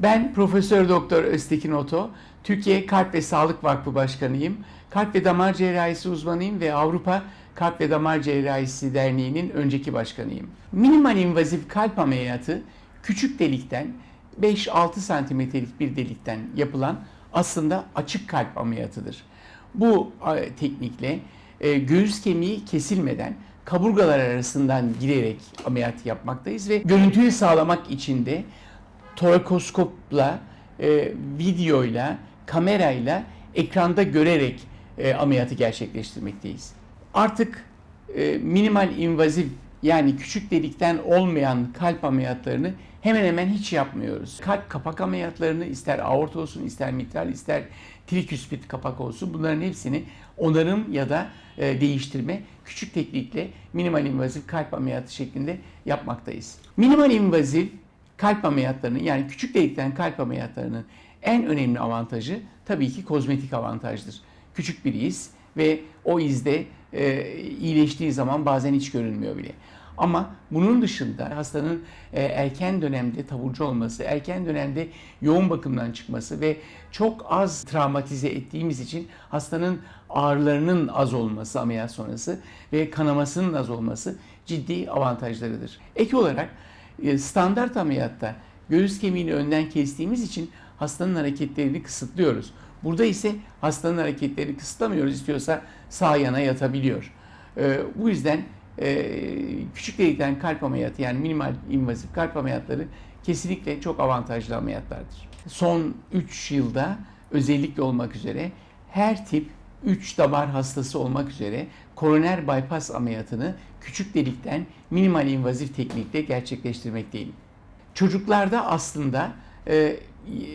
Ben Profesör Doktor Öztekin Oto, Türkiye Kalp ve Sağlık Vakfı Başkanıyım. Kalp ve Damar Cerrahisi uzmanıyım ve Avrupa Kalp ve Damar Cerrahisi Derneği'nin önceki başkanıyım. Minimal invazif kalp ameliyatı küçük delikten 5-6 santimetrelik bir delikten yapılan aslında açık kalp ameliyatıdır. Bu teknikle e, göğüs kemiği kesilmeden kaburgalar arasından girerek ameliyat yapmaktayız ve görüntüyü sağlamak için de torakoskopla, e, videoyla, kamerayla ekranda görerek e, ameliyatı gerçekleştirmekteyiz. Artık e, minimal invazif yani küçük delikten olmayan kalp ameliyatlarını hemen hemen hiç yapmıyoruz. Kalp kapak ameliyatlarını ister aort olsun, ister mitral, ister triküspit kapak olsun bunların hepsini onarım ya da e, değiştirme küçük teknikle minimal invazif kalp ameliyatı şeklinde yapmaktayız. Minimal invazif kalp ameliyatlarının yani küçük delikten kalp ameliyatlarının en önemli avantajı tabii ki kozmetik avantajdır. Küçük bir iz ve o izde e, iyileştiği zaman bazen hiç görünmüyor bile. Ama bunun dışında hastanın e, erken dönemde taburcu olması, erken dönemde yoğun bakımdan çıkması ve çok az travmatize ettiğimiz için hastanın ağrılarının az olması ameliyat sonrası ve kanamasının az olması ciddi avantajlarıdır. Ek olarak standart ameliyatta göğüs kemiğini önden kestiğimiz için hastanın hareketlerini kısıtlıyoruz. Burada ise hastanın hareketlerini kısıtlamıyoruz. İstiyorsa sağ yana yatabiliyor. E, bu yüzden e, küçük delikten kalp ameliyatı yani minimal invazif kalp ameliyatları kesinlikle çok avantajlı ameliyatlardır. Son 3 yılda özellikle olmak üzere her tip 3 damar hastası olmak üzere koroner bypass ameliyatını küçük delikten minimal invazif teknikle gerçekleştirmekteyim. Çocuklarda aslında e,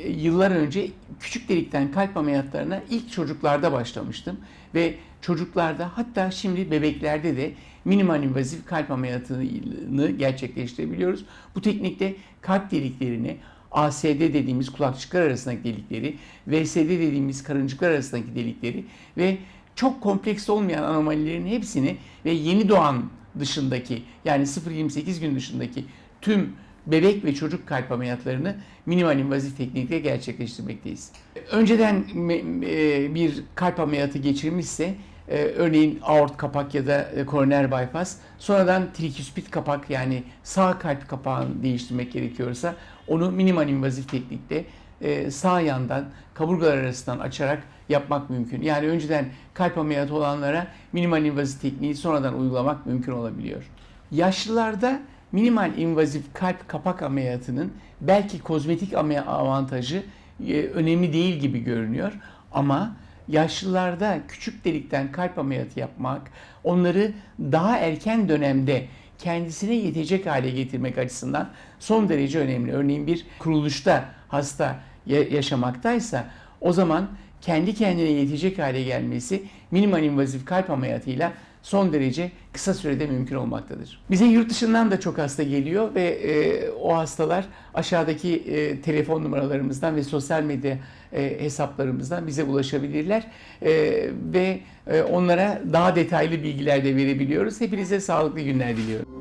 yıllar önce küçük delikten kalp ameliyatlarına ilk çocuklarda başlamıştım ve çocuklarda hatta şimdi bebeklerde de minimal invazif kalp ameliyatını gerçekleştirebiliyoruz. Bu teknikte kalp deliklerini ASD dediğimiz kulakçıklar arasındaki delikleri, VSD dediğimiz karıncıklar arasındaki delikleri ve çok kompleks olmayan anomalilerin hepsini ve yeni doğan dışındaki yani 0-28 gün dışındaki tüm bebek ve çocuk kalp ameliyatlarını minimal invazif teknikle gerçekleştirmekteyiz. Önceden e, bir kalp ameliyatı geçirmişse e, örneğin aort kapak ya da e, koroner bypass sonradan triküspit kapak yani sağ kalp kapağını değiştirmek gerekiyorsa onu minimal invazif teknikle sağ yandan kaburgalar arasından açarak yapmak mümkün. Yani önceden kalp ameliyatı olanlara minimal invazif tekniği sonradan uygulamak mümkün olabiliyor. Yaşlılarda minimal invazif kalp kapak ameliyatının belki kozmetik avantajı e, önemli değil gibi görünüyor ama yaşlılarda küçük delikten kalp ameliyatı yapmak onları daha erken dönemde kendisine yetecek hale getirmek açısından son derece önemli. Örneğin bir kuruluşta hasta yaşamaktaysa o zaman kendi kendine yetecek hale gelmesi minimal invazif kalp ameliyatıyla son derece kısa sürede mümkün olmaktadır. Bize yurt dışından da çok hasta geliyor ve e, o hastalar aşağıdaki e, telefon numaralarımızdan ve sosyal medya e, hesaplarımızdan bize ulaşabilirler e, ve e, onlara daha detaylı bilgiler de verebiliyoruz. Hepinize sağlıklı günler diliyorum.